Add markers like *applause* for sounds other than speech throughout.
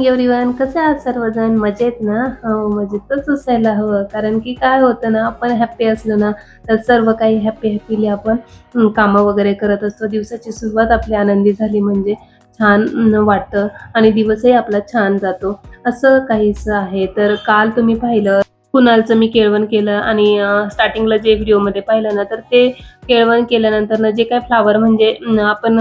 Morning everyone कसे आहात सर्वजण? मजेत ना? हो मजेतच असायला हवं. कारण की काय होतं ना आपण हॅप्पी असलो ना तर सर्व काही हॅप्पी हॅपीली आपण कामं वगैरे करत असतो. दिवसाची सुरुवात आपली आनंदी झाली म्हणजे छान वाटतं आणि दिवसही आपला छान जातो. असं काहीसं आहे. तर काल तुम्ही पाहिलं कुणालचं मी केळवण केलं आणि स्टार्टिंगला जे व्हिडिओमध्ये पाहिलं ना तर ते केळवण केल्यानंतर ना जे काय फ्लावर म्हणजे आपण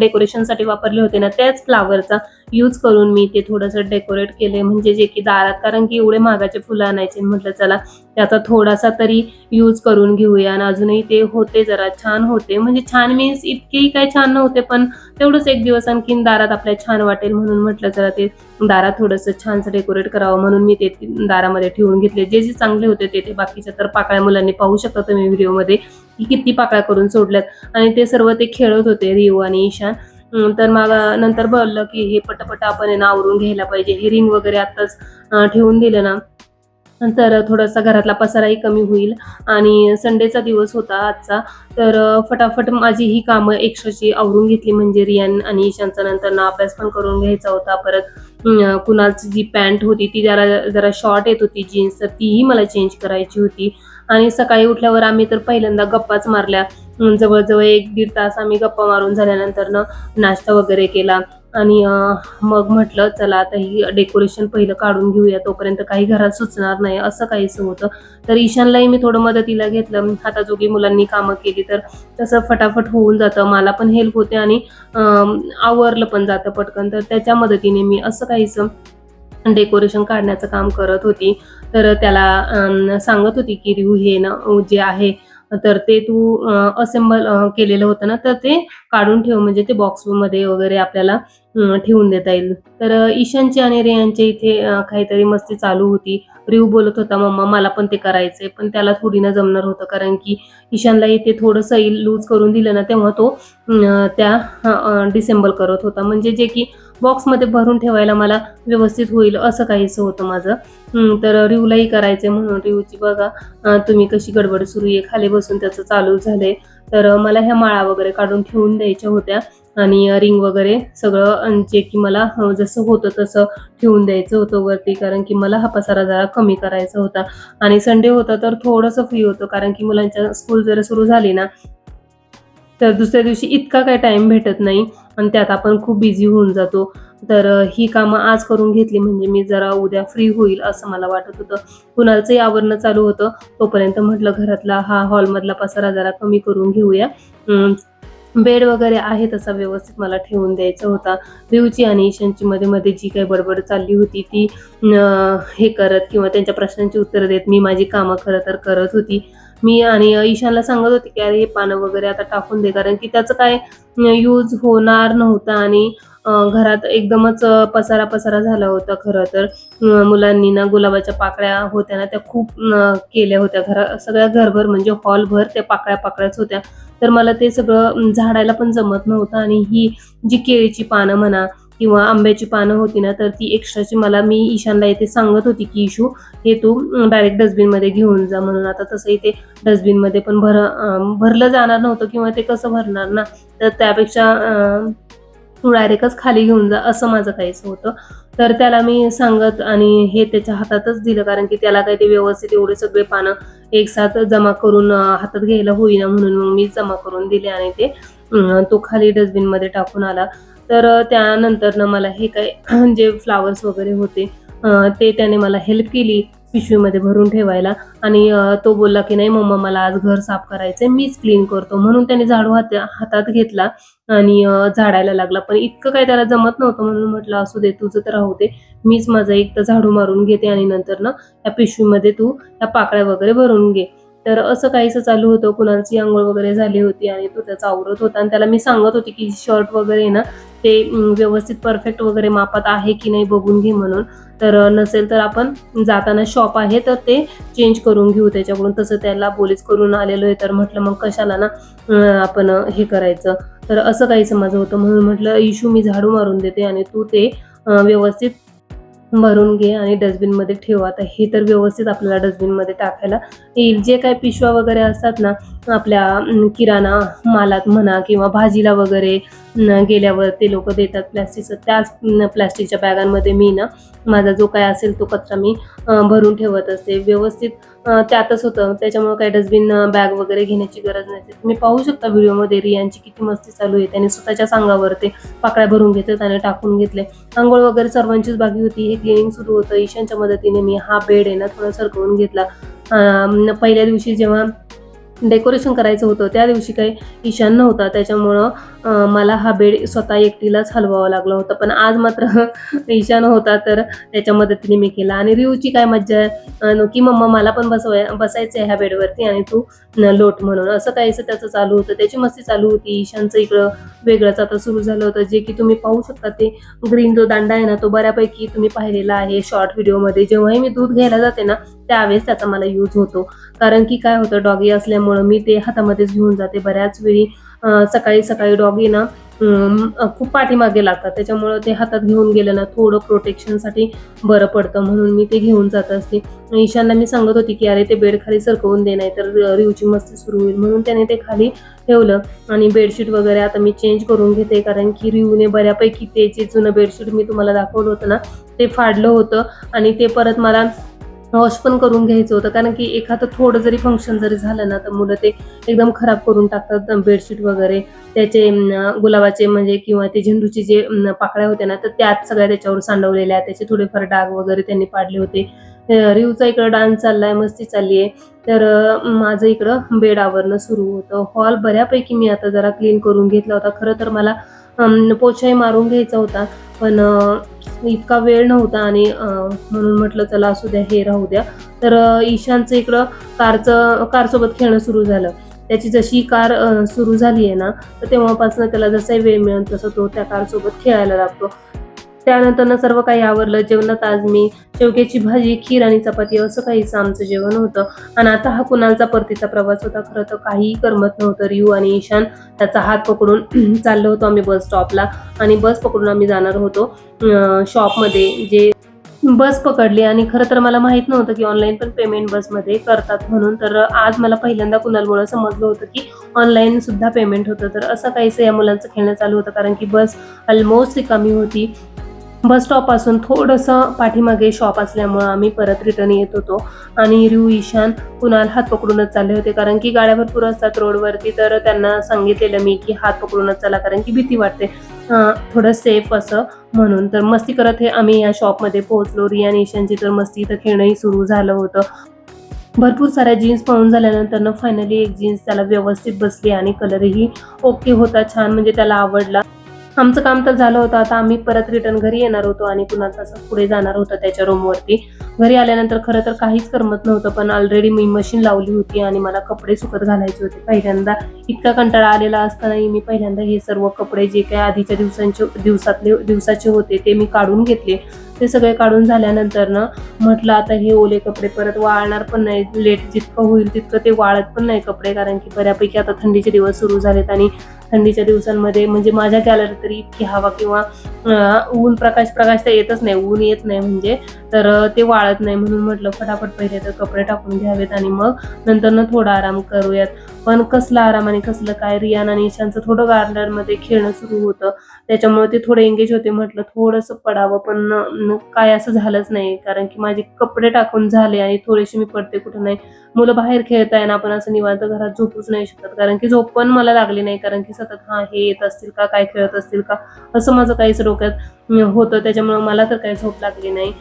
डेकोरेशनसाठी वापरले होते ना त्याच फ्लावरचा यूज करून मी ते थोडंसं डेकोरेट केले. म्हणजे जे की दारात कारण की एवढे महागाचे फुलं आणायचे म्हटलं चला त्याचा थोडासा तरी यूज करून घेऊया. आणि अजूनही ते होते जरा छान होते. म्हणजे छान मीन्स इतकेही काही छान नव्हते पण तेवढंच एक दिवस आणखीन दारात आपल्या छान वाटेल म्हणून म्हटलं जरा ते दारात थोडंसं छानसं डेकोरेट करावं. म्हणून मी ते दारामध्ये ठेवून घेतले. जे जे चांगले होते ते ते बाकीच्या तर पाकळ्या मुलांनी पाहू शकता तुम्ही व्हिडिओमध्ये की किती पाकळ्या करून सोडल्यात. आणि ते सर्व ते खेळत होते रिओ आणि ईशान. तर मग नंतर बोललं की हे पटापट आपण ना आवरून घ्यायला पाहिजे. हे रिंग वगैरे आताच ठेवून दिलं ना. तर थोडासा घरातला पसाराही कमी होईल. आणि संडेचा दिवस होता आजचा. तर फटाफट माझी ही कामं एक्स्ट्राची आवरून घेतली म्हणजे रियान आणि ईशानचा. नंतर ना अभ्यास पण करून घ्यायचा होता. परत कुणाची जी पॅन्ट होती ती जरा जरा शॉर्ट येत होती जीन्स तर तीही मला चेंज करायची होती. आणि सकाळी उठल्यावर आम्ही तर पहिल्यांदा गप्पाच मारल्या. जवळजवळ एक दीड तास आम्ही गप्पा मारून झाल्यानंतरनं नाश्ता वगैरे केला. आणि मग म्हटलं चला आता ही डेकोरेशन पहिलं काढून घेऊया. तोपर्यंत काही घरात सुचणार नाही. असं काहीच होतं. तर ईशानलाही मी थोडं मदतीला घेतलं. हाताजोगी मुलांनी कामं केली तर तसं फटाफट होऊन जातं. मला पण हेल्प होते आणि आवरलं पण जातं पटकन. तर त्याच्या मदतीने मी असं काहीच डेकोरेशन काढण्याचं काम करत होती. तर त्याला सांगत होती की रिव्ह हे ना जे आहे तर ते तू असेंबल केलेलं होतं ना तर ते काढून ठेव म्हणजे ते बॉक्समध्ये वगैरे आपल्याला ठेवून देता येईल. तर ईशानची आणि रेयांच्या इथे काहीतरी मस्ती चालू होती. रिव बोलत होता मम्मा मला पण ते करायचंय. पण त्याला थोडी ना जमणार होतं कारण की ईशानला इथे थोडंसं लूज करून दिलं ना तेव्हा तो त्या डिसेंबल करत होता. म्हणजे जे की बॉक्समध्ये भरून ठेवायला मला व्यवस्थित होईल असं काहीच होतं माझं. तर रिवलाही करायचंय म्हणून. रिवची बघा तुम्ही कशी गडबड सुरू आहे? खाली बसून त्याचं चालू झालंय. तर मला ह्या माळा वगैरे काढून ठेवून द्यायच्या होत्या. आणि रिंग वगैरे सगळं जे की मला हो, जसं होतं तसं ठेवून द्यायचं होतं वरती कारण की मला हा पसारा जरा कमी करायचा होता. आणि संडे होता तर थोडंसं फ्री होतं कारण की मुलांच्या स्कूल जरा सुरू झाली ना तर दुसऱ्या दिवशी इतका काही टाइम भेटत नाही आणि त्यात आपण खूप बिझी होऊन जातो. तर ही कामं आज करून घेतली म्हणजे मी जरा उद्या फ्री होईल असं मला वाटत होतं. कुणालचंही आवरणं चालू होतं तोपर्यंत म्हटलं घरातला हा हॉलमधला पसारा जरा कमी करून घेऊया. बेड वगैरे आहे तसा व्यवस्थित मला ठेवून द्यायचा होता. रिवची आणि ईशांची मध्ये मध्ये जी काही बडबड चालली होती ती हे करत किंवा त्यांच्या प्रश्नांची उत्तरं देत मी माझी कामं खरं तर करत होती. मी आणि ईशानला सांगत होते की अरे हे पानं वगैरे आता टाकून दे. कारण की त्याचं काय यूज होणार नव्हतं आणि घरात एकदमच पसारा पसारा झाला होता खरं तर. मुलांनी ना गुलाबाच्या पाकळ्या होत्या ना त्या खूप केल्या होत्या. घरा सगळ्या घरभर म्हणजे हॉलभर त्या पाकळ्या पाकळ्याच होत्या. तर मला ते सगळं झाडायला पण जमत नव्हतं आणि ही जी केळीची पानं म्हणा किंवा आंब्याची पानं होती ना तर ती एक्स्ट्राची मला मी ईशानला येथे सांगत होती की इशू हे तू डायरेक्ट डस्टबिनमध्ये घेऊन जा म्हणून. आता तसंही ते डस्टबिनमध्ये पण भर भरलं जाणार नव्हतं किंवा ते कसं भरणार ना तर त्यापेक्षा अं, तू डायरेक्टच खाली घेऊन जा असं माझं काहीच होतं. तर त्याला मी सांगत आणि हे त्याच्या हातातच दिलं कारण की त्याला काही ते व्यवस्थित एवढे सगळे पानं एक साथ जमा करून हातात घ्यायला होईना म्हणून मग मी जमा करून दिले आणि ते अं, तो खाली डस्टबिनमध्ये टाकून आला. तर त्यानंतर ना मला हे काय *clears throat* जे फ्लावर्स वगैरे होते ते त्याने मला हेल्प केली पिशवीमध्ये भरून ठेवायला. आणि तो बोलला की नाही मम्मा मला आज घर साफ करायचंय मीच क्लीन करतो. म्हणून त्याने झाडू हात हातात घेतला आणि झाडायला लागला. पण इतकं काही त्याला जमत नव्हतं म्हणून म्हटलं असू दे तुझं तर राहू दे. मीच माझा एक तर झाडू मारून घेते आणि नंतर ना या पिशवीमध्ये तू या पाकळ्या वगैरे भरून घे. तर असं काहीसं चालू होतं. कुणाची आंघोळ वगैरे झाली होती आणि तो त्याचा आवरत होता. आणि त्याला मी सांगत होती की शर्ट वगैरे ना ते व्यवस्थित परफेक्ट वगैरे मापात आहे की नाही बघून घे म्हणून. तर नसेल तर आपण जाताना शॉप आहे तर ते चेंज करून घेऊ त्याच्याकडून. तसं त्याला बोलीच करून आलेलो आहे तर म्हटलं मग कशाला ना आपण हे करायचं. तर असं काही माझं होतं. म्हणून म्हटलं इशू मी झाडू मारून देते आणि तू ते व्यवस्थित भरून घे आणि डस्टबिनमध्ये ठेव. आता हे तर व्यवस्थित आपल्याला डस्टबिनमध्ये टाकायला येईल. जे काही पिशव्या वगैरे असतात ना आपल्या किराणा मालात म्हणा किंवा भाजीला वगैरे गेल्यावर ते लोक देतात प्लॅस्टिकचं त्याच प्लॅस्टिकच्या बॅगांमध्ये मी ना माझा जो काय असेल तो कचरा मी भरून ठेवत असते. व्यवस्थित त्यातच होतं. त्याच्यामुळे काही डस्टबिन बॅग वगैरे घेण्याची गरज नसते तुम्ही पाहू शकता व्हिडिओमध्ये रियांची किती मस्ती चालू आहे. त्याने स्वतःच्या सांगावर ते पाकळ्या भरून घेतले त्याने टाकून घेतले. आंघोळ वगैरे सर्वांचीच बाकी होती. हे क्लिनिंग सुरू होतं. ईशानच्या मदतीने मी हा बेड आहे ना थोडा सरकवून घेतला. पहिल्या दिवशी जेव्हा डेकोरेशन करायचं होतं. त्या दिवशी काही ईशान नव्हता. त्याच्यामुळं मला हा बेड स्वतः एकटीलाच हलवावा लागला होता. पण आज मात्र *laughs* ईशान होता तर त्याच्या मदतीने मी केला. आणि रिवची काय मज्जा आहे? अं, की मम्मा मला पण बसवाय बसायचं आहे ह्या बेडवरती आणि तू न, लोट म्हणून. असं काहीसं त्याचं चालू होतं. त्याची मस्ती चालू होती. ईशानचं इकडं वेगळंच आता सुरू झालं होतं. जे की तुम्ही पाहू शकता ते ग्रीन जो दांडा आहे ना तो बऱ्यापैकी तुम्ही पाहिलेला आहे शॉर्ट व्हिडिओमध्ये जेव्हाही मी दूध घ्यायला जाते ना त्यावेळेस त्याचा मला यूज होतो. कारण की काय होतं डॉगी असल्यामुळं मी ते हातामध्येच घेऊन जाते. बऱ्याच वेळी सकाळी सकाळी डॉगी ना खूप पाठीमागे लागतात. त्याच्यामुळं ते हातात घेऊन गेलं ना थोडं प्रोटेक्शनसाठी बरं पडतं. म्हणून मी ते घेऊन जात असते. ईशानला मी सांगत होती की अरे ते बेड खाली सरकवून दे नाही तर रिवची मस्ती सुरू होईल. म्हणून त्याने ते खाली ठेवलं. आणि बेडशीट वगैरे आता मी चेंज करून घेते कारण की रिवने बऱ्यापैकी ते जे जुनं बेडशीट मी तुम्हाला दाखवलं होतं ना ते फाडलं होतं. आणि ते परत मला वॉश पण करून घ्यायचं होतं. कारण की एखादं थोडं जरी फंक्शन जरी झालं ना तर मुलं ते एकदम खराब करून टाकतात बेडशीट वगैरे. त्याचे गुलाबाचे म्हणजे किंवा ते झेंडूचे जे पाकळ्या होत्या ना तर त्यात सगळ्या त्याच्यावर सांडवलेल्या त्याचे थोडेफार डाग वगैरे त्यांनी पाडले होते. रिवचा इकडं डान्स चाललाय मस्ती चालली आहे तर माझं इकडं बेड आवरणं सुरू होतं. हॉल बऱ्यापैकी मी आता जरा क्लीन करून घेतला होता. खरं तर मला पोछाही मारून घ्यायचा होता. पण इतका वेळ नव्हता आणि म्हणून म्हटलं चला असू द्या हे राहू द्या. तर ईशानचं इकडं कारचं कारसोबत खेळणं सुरू झालं. त्याची जशी कार सुरू झाली आहे ना तर तेव्हापासून त्याला जसाही वेळ मिळेल तसं तो त्या कारसोबत खेळायला लागतो. त्यानंतर सर्व काही आवरलं जेवणात आज मी शेवग्याची भाजी खीर आणि चपाती असं काहीच आमचं जेवण होतं. आणि आता हा कुणालचा परतीचा प्रवास होता खरं तर काहीही करमत नव्हतं. रियू आणि ईशान त्याचा हात पकडून *clears throat* चाललो होतो आम्ही बस स्टॉपला. आणि बस पकडून आम्ही जाणार होतो शॉपमध्ये जे बस पकडली. आणि खरं तर मला माहीत नव्हतं की ऑनलाईन पण पेमेंट बसमध्ये करतात म्हणून. तर आज मला पहिल्यांदा कुणालमुळं समजलं होतं की ऑनलाईन सुद्धा पेमेंट होतं. तर असं काहीसं या मुलांचं खेळणं चालू होतं. कारण की बस ऑलमोस्ट रिकामी होती. बस स्टॉपपासून थोडंसं पाठीमागे शॉप असल्यामुळं आम्ही परत रिटर्न येत होतो. आणि रिऊ ईशान कुणाल हात पकडूनच चालले होते. कारण की गाड्या भरपूर असतात रोडवरती तर त्यांना सांगितलेलं मी की हात पकडूनच चला कारण की भीती वाटते. थोडं सेफ असं म्हणून. तर मस्ती करत हे आम्ही या शॉपमध्ये पोहोचलो. रिया आणि ईशानची तर मस्ती इथं खेळणंही सुरू झालं होतं. भरपूर साऱ्या जीन्स पाहून झाल्यानंतर फायनली एक जीन्स त्याला व्यवस्थित बसली आणि कलरही ओके होता छान. म्हणजे त्याला आवडला. आमचं काम तर झालं होतं. आता आम्ही परत रिटर्न घरी येणार होतो आणि पुन्हा तसं पुढे जाणार होतं त्याच्या रूमवरती घरी आल्यानंतर खरं तर काहीच करमत नव्हतं पण ऑलरेडी मी मशीन लावली होती आणि मला कपडे सुकत घालायचे होते. पहिल्यांदा इतका कंटाळा आलेला असतानाही मी पहिल्यांदा हे सर्व कपडे जे काही आधीच्या दिवसांचे दिवसातले दिवसाचे होते ते मी काढून घेतले. ते सगळे काढून झाल्यानंतर ना म्हटलं आता हे ओले कपडे परत वाळणार पण नाही. लेट जितकं होईल तितकं ते वाळत पण नाही कपडे कारण की बऱ्यापैकी आता थंडीचे दिवस सुरू झालेत आणि थंडीच्या दिवसांमध्ये म्हणजे माझ्या गॅलरी तरी इतकी हवा किंवा ऊन प्रकाश प्रकाश तर येतच नाही. ऊन येत नाही म्हणजे. तर ते वाळत नाही म्हणून म्हटलं फटाफट पहिले तर कपडे टाकून घ्यावेत आणि मग नंतर ना थोडा आराम करूयात. पण कसला आराम आणि कसलं काय? रियान आणि ईशानचं थोडं गार्डनमध्ये खेळणं सुरू होतं. त्याच्यामुळे ते थोडे एंगेज होते. म्हटलं थोडंसं पडावं पण काय असं झालंच नाही. कारण की माझे कपडे टाकून झाले आणि थोडेसे मी पडते कुठं नाही. मुलं बाहेर खेळताय ना आपण असं निवांत घरात झोपूच नाही शकत. कारण की झोप पण मला लागली नाही. कारण की सतत हा हे येत असतील का? काय खेळत असतील का? असं माझं काहीच डोक्यात होतं. त्याच्यामुळे मला तर काही झोप लागली नाही.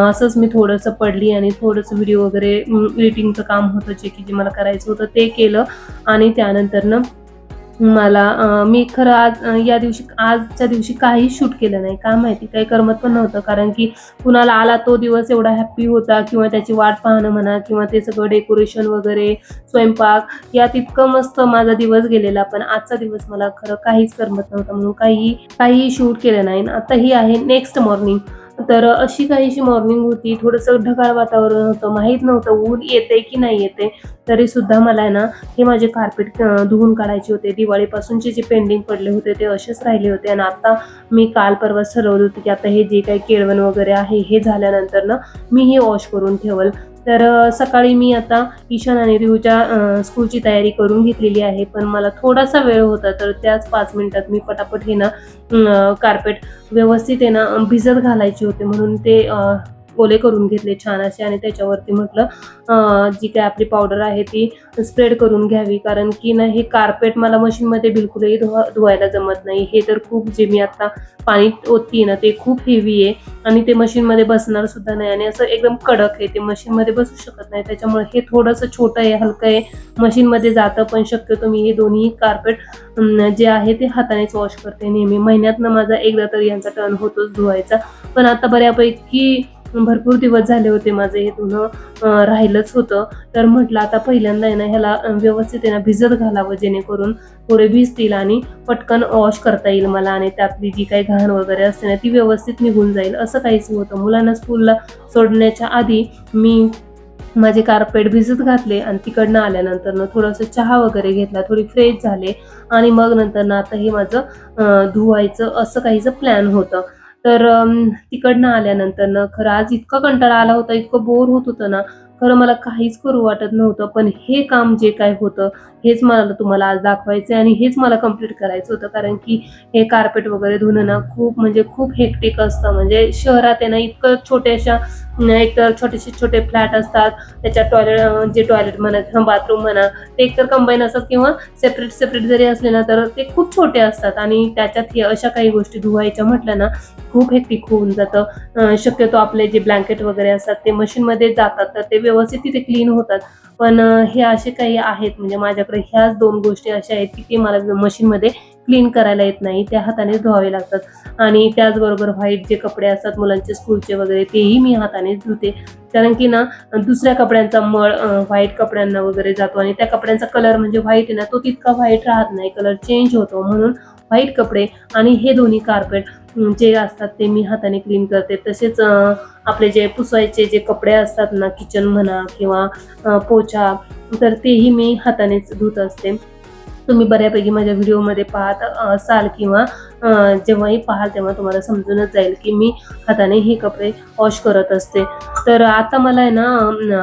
असंच मी थोडंसं पडली आणि थोडंसं व्हिडिओ वगैरे एडिटिंगचं काम होतं जे की जे मला करायचं होतं ते केलं. आणि त्यानंतर ना मला मी खरं आज या दिवशी आजच्या दिवशी काही शूट केलं नाही. का माहिती? काही करमत पण नव्हतं. कारण की कुणाला आला तो दिवस एवढा हॅप्पी होता किंवा त्याची वाट पाहणं म्हणा किंवा ते सगळं डेकोरेशन वगैरे स्वयंपाक यात इतकं मस्त माझा दिवस गेलेला. पण आजचा दिवस मला खरं काहीच करमत नव्हतं म्हणून काही काहीही शूट केलं नाही. आताही आहे नेक्स्ट मॉर्निंग तर अशी काहीशी मॉर्निंग होती. थोडंसं ढगाळ वातावरण होतं. माहीत नव्हतं ऊन येते की नाही येते तरी सुद्धा मला आहे ना हे माझे कार्पेट धुवून काढायचे होते. दिवाळीपासूनचे जे पेंडिंग पडले होते ते असेच राहिले होते. आणि आता मी काल परवाच ठरवलं होतं की आता हे जे काही केळवण वगैरे आहे हे झाल्यानंतर ना मी हे वॉश करून ठेवल. तर सकाळी मी आता ईशान आणि रिहूच्या स्कूलची तयारी करून घेतलेली आहे. पण मला थोडासा वेळ होता तर त्याच पाच मिनिटात मी पटापट हे ना कार्पेट व्यवस्थित आहे ना भिजत घालायचे होते. म्हणून ते ओले करून घेतले छान असे आणि त्याच्यावरती म्हटलं जी काय आपली पावडर आहे ती स्प्रेड करून घ्यावी. कारण की ना हे कार्पेट मला मशीनमध्ये बिलकुलही धुवा धुवायला जमत नाही. हे तर खूप जे मी आता पाणी ओतती ना ते खूप हेवी आहे आणि ते मशीनमध्ये बसणार सुद्धा नाही आणि असं एकदम कडक आहे. ते मशीनमध्ये बसू शकत नाही. त्याच्यामुळे हे थोडंसं छोटं आहे हलकं आहे. मशीनमध्ये जातं पण शक्यतो मी हे दोन्ही कार्पेट जे आहे ते हातानेच वॉश करते नेहमी. महिन्यातनं माझा एकदा तरी यांचा टर्न होतोच धुवायचा. पण आता बऱ्यापैकी भरपूर दिवस झाले होते माझे हे धुणं राहिलंच होतं. तर म्हटलं आता पहिल्यांदा आहे ना ह्याला व्यवस्थित आहे ना भिजत घालावं जेणेकरून थोडे भिजतील आणि पटकन वॉश करता येईल मला आणि त्यातली जी काही घाण वगैरे असते ना ती व्यवस्थित निघून जाईल. असं काहीच होतं मुलांना स्कूलला सोडण्याच्या आधी मी माझे कार्पेट भिजत घातले आणि तिकडनं आल्यानंतर ना थोडंसं चहा वगैरे घेतला थोडी फ्रेश झाले आणि मग नंतर ना आता हे माझं धुवायचं असं काहीचं प्लॅन होतं. तर तिकडनं आल्यानंतर ना खरं आज इतका कंटाळा आला होता इतकं बोर होत होतं ना खरं मला काहीच करू वाटत नव्हतं पण हे काम जे काय होतं हेच मला तुम्हाला आज दाखवायचं आणि हेच मला कंप्लीट करायचं होतं. कारण की हे कार्पेट वगैरे धुणं ना खूप म्हणजे खूप हेक्टिक असतं. म्हणजे शहरात आहे ना इतकं छोट्याशा एकतर एक तर छोटेसे छोटे फ्लॅट असतात त्याच्या टॉयलेट जे टॉयलेट म्हणा किंवा बाथरूम म्हणा ते एकतर कंबाईन असतात किंवा सेपरेट सेपरेट जरी असले ना तर ते खूप छोटे असतात. आणि त्याच्यात हे अशा काही गोष्टी धुवायच्या म्हटलं ना खूप हेक्टिक होऊन जातं. शक्यतो आपले जे ब्लँकेट वगैरे असतात ते मशीनमध्ये जातात तर ते व्यवस्थित तिथे क्लीन होतात. पण हे असे काही आहेत म्हणजे माझ्याकडे ह्याच दोन गोष्टी अशा आहेत की ते मला मशीनमध्ये क्लीन करायला येत नाही. त्या हाताने धुवावे लागतात. आणि त्याचबरोबर व्हाईट जे कपडे असतात मुलांचे स्कूलचे वगैरे तेही मी हाताने धुते. कारण की ना दुसऱ्या कपड्यांचा मळ व्हाईट कपड्यांना वगैरे जातो आणि त्या कपड्यांचा कलर म्हणजे व्हाईट आहे ना तो तितका व्हाईट राहत नाही. कलर चेंज होतो म्हणून व्हाईट कपडे आणि हे दोन्ही कार्पेट जे असतात ते मी हाताने क्लीन करते. तसेच आपले जे पुसवायचे जे कपडे असतात ना किचन म्हणा किंवा पोछा तर तेही मी हातानेच धुत असते. तुम्ही बऱ्यापैकी माझ्या व्हिडिओमध्ये पाहत असाल किंवा जेव्हाही पाहाल तेव्हा तुम्हाला समजूनच जाईल की मी हाताने हे कपडे वॉश करत असते. तर आता मला आहे ना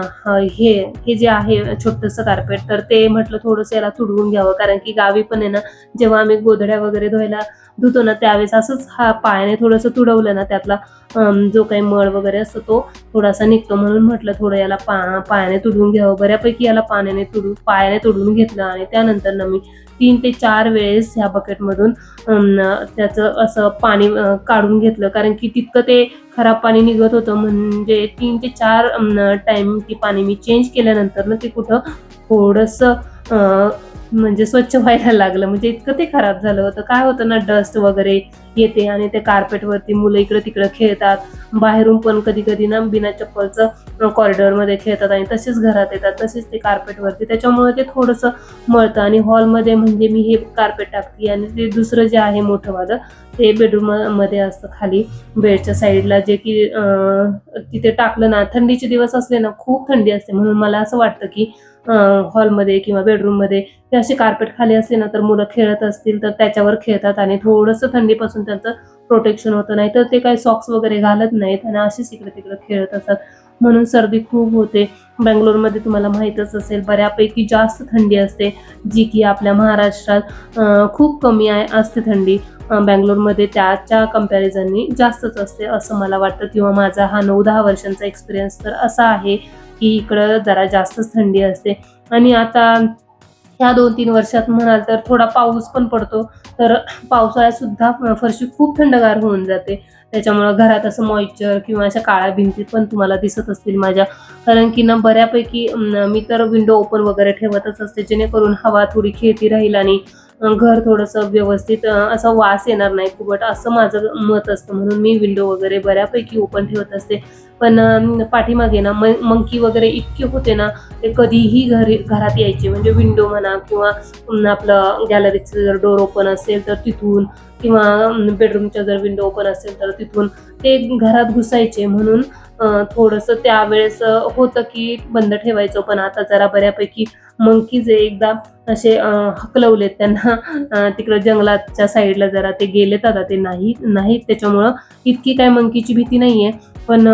हे हे जे आहे छोटंसं कार्पेट तर ते म्हटलं थोडंसं याला तुडवून घ्यावं. कारण की गावी पण आहे ना जेव्हा आम्ही गोधड्या वगैरे धुवायला धुतो ना त्यावेळेस असंच हा पायाने थोडंसं तुडवलं ना त्यातला जो काही मळ वगैरे असतो तो थोडासा निघतो. म्हणून म्हटलं थोडं याला पा पायाने तुडवून घ्यावं. बऱ्यापैकी याला पाण्याने तुडून पायाने तुडवून घेतलं आणि त्यानंतर ना मी तीन ते चार वेळेस ह्या बकेटमधून त्याचं असं पाणी काढून घेतलं. कारण की तितकं ते खराब पाणी निघत होतं. म्हणजे तीन ते चार टाइम ती पाणी मी चेंज केल्यानंतर ना ते कुठं थोडंसं म्हणजे स्वच्छ व्हायला लागलं. म्हणजे इतकं ते खराब झालं होतं. काय होतं ना डस्ट वगैरे येते आणि ते कार्पेटवरती मुलं इकडं तिकडं खेळतात. बाहेरून पण कधी कधी ना बिना चप्पलचं कॉरिडॉरमध्ये खेळतात आणि तसेच घरात येतात. तसेच ते कार्पेटवरती त्याच्यामुळे ते थोडंसं मळतं. आणि हॉलमध्ये म्हणजे मी हे कार्पेट टाकते आणि ते दुसरं जे आहे मोठं वादं ते बेडरूममध्ये असतं खाली. बेडच्या साईडला जे की तिथे टाकलं ना थंडीचे दिवस असले ना खूप थंडी असते. म्हणून मला असं वाटतं की हॉलमध्ये किंवा बेडरूममध्ये ते असे कार्पेट खाली असले ना तर मुलं खेळत असतील तर त्याच्यावर खेळतात आणि थोडंसं थंडीपासून त्यांचं प्रोटेक्शन होतं. नाही तर ते काही सॉक्स वगैरे घालत नाहीत आणि असेच इकडे तिकडे खेळत असतात. म्हणून सर्दी खूप होते. बेंगलोरमध्ये तुम्हाला माहीतच असेल बऱ्यापैकी जास्त थंडी असते जी की आपल्या महाराष्ट्रात खूप कमी आहे असते थंडी. बेंगलोरमध्ये बँगलोरमध्ये त्याच्या कम्पॅरिझननी जास्तच असते असं मला वाटतं. किंवा माझा हा नऊ दहा वर्षांचा एक्सपिरियन्स तर असा आहे. की इकडं जरा जास्तच थंडी असते. आणि आता ह्या दोन तीन वर्षात म्हणाल तर थोडा पाऊस पण पडतो. तर पावसाळ्यात सुद्धा फरशी खूप थंडगार होऊन जाते. त्याच्यामुळं घरात असं मॉइश्चर किंवा अशा काळ्या भिंती पण तुम्हाला दिसत असतील माझ्या. कारण की ना बऱ्यापैकी मी तर विंडो ओपन वगैरे ठेवतच असते. जेणेकरून हवा थोडी खेळती राहील आणि घर थोडंसं व्यवस्थित असा असं वास येणार नाही कुबट असं माझं मत असतं. म्हणून मी विंडो वगैरे बऱ्यापैकी ओपन ठेवत असते. पण पाठीमागे ना मंकी वगैरे इतके होते ना ते कधीही घरी घरात यायचे. म्हणजे विंडो म्हणा किंवा आपलं गॅलरीचं जर डोर ओपन असेल तर तिथून किंवा बेडरूमच्या जर विंडो ओपन असेल तर तिथून ते घरात घुसायचे. म्हणून थोडंसं त्यावेळेस होतं की बंद ठेवायचं. पण आता जरा बऱ्यापैकी मंकी जे एकदा असे हकलवलेत त्यांना तिकडं जंगलाच्या साईडला जरा ते गेलेत. आता ते नाही नाहीत. त्याच्यामुळं इतकी काय मंकीची भीती नाहीये. पण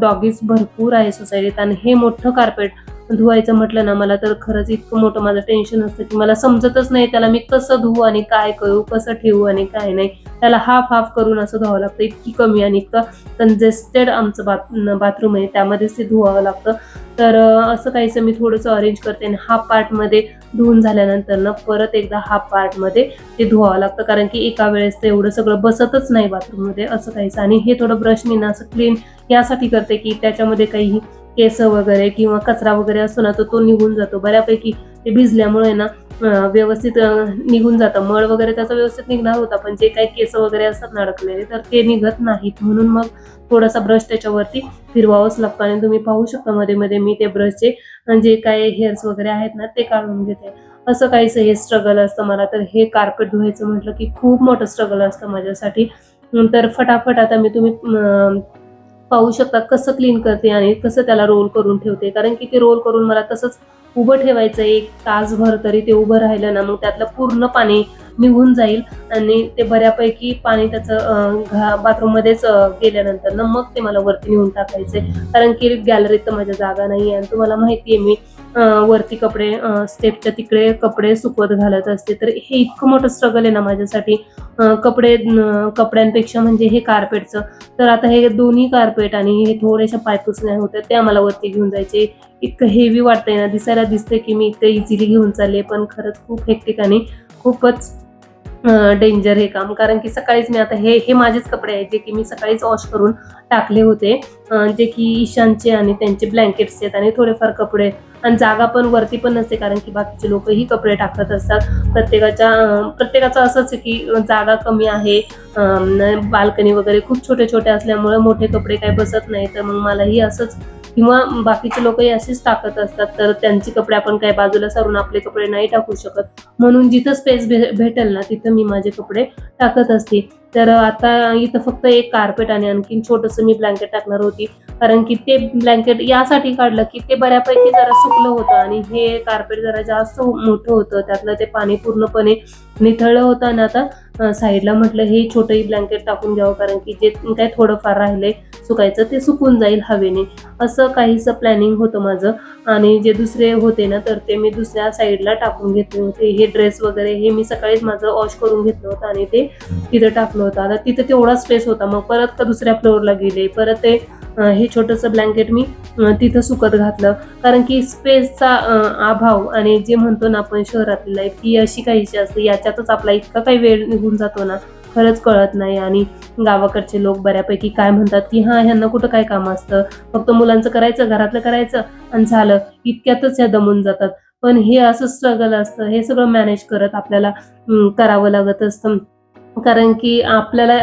डॉगीज भरपूर आहे सोसायटीत आणि हे मोठं कार्पेट धुवायचं म्हटलं ना मला तर खरंच इतकं मोठं माझं टेन्शन असतं की मला समजतच नाही त्याला मी कसं धुवू आणि काय करू कसं ठेवू आणि काय नाही. त्याला हाफ हाफ करून असं धुवावं लागतं इतकी कमी आणि इतकं कंजेस्टेड आमचं बाथ बाथरूम आहे त्यामध्येच ते धुवावं लागतं. तर असं काहीसं मी थोडंसं अरेंज करते आणि हाफ पार्टमध्ये धुवून झाल्यानंतर ना परत एकदा हाफ पार्टमध्ये ते धुवावं लागतं. कारण की एका वेळेस ते एवढं सगळं बसतच नाही बाथरूममध्ये असं काहीसं. आणि हे थोडं ब्रशनी ना असं क्लीन यासाठी करते की त्याच्यामध्ये काही केस वगैरे किंवा कचरा वगैरे असतो ना तर तो निघून जातो. बऱ्यापैकी ते भिजल्यामुळे ना व्यवस्थित निघून जातं. मळ वगैरे त्याचा व्यवस्थित निघणार होता पण जे काही केस वगैरे असतात ना अडकलेले तर ते निघत नाहीत. म्हणून मग थोडासा ब्रश त्याच्यावरती फिरवावंच लागतो. आणि तुम्ही पाहू शकता मध्ये मध्ये मी ते ब्रशचे जे काही हेअर्स वगैरे आहेत ना ते काढून घेते. असं काहीच हे स्ट्रगल असतं मला. तर हे कार्पेट धुवायचं म्हटलं की खूप मोठं स्ट्रगल असतं माझ्यासाठी. तर फटाफट आता मी तुम्ही पाहू शकता कसं क्लीन करते आणि कसं त्याला रोल करून ठेवते. कारण की ते रोल करून मला तसंच उभं ठेवायचं एक तासभर तरी ते उभं राहिलं ना मग त्यातलं पूर्ण पाणी निघून जाईल आणि ते बऱ्यापैकी पाणी त्याचं घा बाथरूममध्येच गेल्यानंतर ना मग ते मला वरती नेऊन टाकायचे कारण की गॅलरीत तर माझ्या जागा नाही आहे आणि तुम्हाला माहिती आहे मी वरती कपडे स्टेपच्या तिकडे कपडे सुकवत घालत असते. तर हे इतकं मोठं स्ट्रगल आहे ना माझ्यासाठी. कपडे कपड्यांपेक्षा म्हणजे हे कार्पेटचं तर आता हे दोन्ही कार्पेट आणि हे थोड्याशा पायपुसण्या होत्या त्या मला वरती घेऊन जायचे. इतकं हेवी वाटतंय ना दिसायला दिसतंय की मी इतकं इझिली घेऊन चालले पण खरंच खूप हेक्टिक आणि खूपच डेंजर हे काम. कारण की सकाळीच मी आता हे हे माझेच कपडे आहेत जे की मी सकाळीच वॉश करून टाकले होते. जे की ईशानचे आणि त्यांचे ब्लँकेट्स आहेत आणि थोडेफार कपडे. आणि जागा पण वरती पण नसते कारण की बाकीचे लोकही कपडे टाकत असतात. प्रत्येकाच्या प्रत्येकाचं असंच आहे की जागा कमी आहे. बाल्कनी वगैरे खूप छोटे छोटे असल्यामुळे मोठे कपडे काही बसत नाही. तर मग मलाही असंच किंवा बाकीचे लोकही असेच टाकत असतात तर त्यांचे कपडे आपण काय बाजूला सारून आपले कपडे नाही टाकू शकत. म्हणून जिथं स्पेस भेटेल ना तिथं मी माझे कपडे टाकत असते. तर आता इथं फक्त एक कार्पेट आणि आणखीन छोटंसं मी ब्लँकेट टाकणार होती. कारण की ते ब्लँकेट यासाठी काढलं की ते बऱ्यापैकी जरा सुकलं होतं आणि हे कार्पेट जरा जास्त मोठं होतं. त्यातलं ते पाणी पूर्णपणे निथळलं होतं आणि आता साईडला म्हटलं हे छोटंही ब्लँकेट टाकून घ्यावं कारण की जे काही थोडंफार राहिले सुकायचं ते सुकून जाईल हवेने. असं काहीसं प्लॅनिंग होतं माझं. आणि जे दुसरे होते ना तर ते मी दुसऱ्या साईडला टाकून घेतले होते. हे ड्रेस वगैरे हे मी सकाळीच माझं वॉश करून घेतलं होतं आणि ते तिथं टाकलं होतं. आता तिथं तेवढा स्पेस होता. मग परत का दुसऱ्या फ्लोअरला गेले? परत ते हे छोटंसं ब्लँकेट मी तिथं सुकत घातलं. कारण की स्पेसचा अभाव आणि जे म्हणतो ना आपण शहरातली लाईफ ती अशी काहीशी असते याच्यातच आपला इतका काही वेळ निघून जातो ना खरंच कळत नाही. आणि गावाकडचे लोक बऱ्यापैकी काय म्हणतात की हा ह्यांना कुठं काय काम असतं? फक्त मुलांचं करायचं घरातलं करायचं आणि झालं. इतक्यातच ह्या दमून जातात. पण हे असं स्ट्रगल असतं हे सगळं मॅनेज करत आपल्याला करावं लागत असतं. कारण की आपल्याला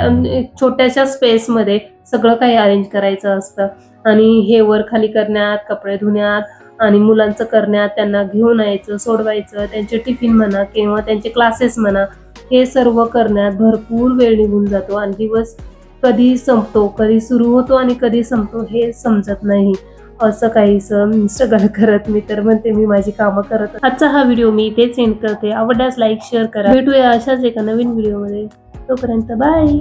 छोट्याशा स्पेसमध्ये सगळं काही अरेंज करायचं असतं. आणि हे वर खाली करण्यात कपडे धुण्यात आणि मुलांचं करण्यात त्यांना घेऊन यायचं सोडवायचं त्यांचे टिफिन म्हणा किंवा त्यांचे क्लासेस म्हणा हे सर्व करण्यात भरपूर वेळ निघून जातो आणि दिवस कधी संपतो कधी सुरू होतो आणि कधी संपतो हे समजत नाही. असं काहीसं स्ट्रगल करत मी तर म्हणते मी माझी कामं करत आजचा हा व्हिडिओ मी इथेच सेंड करते. आवडल्यास लाईक शेअर करा. भेटूया अशाच एका नवीन व्हिडिओमध्ये तोपर्यंत बाय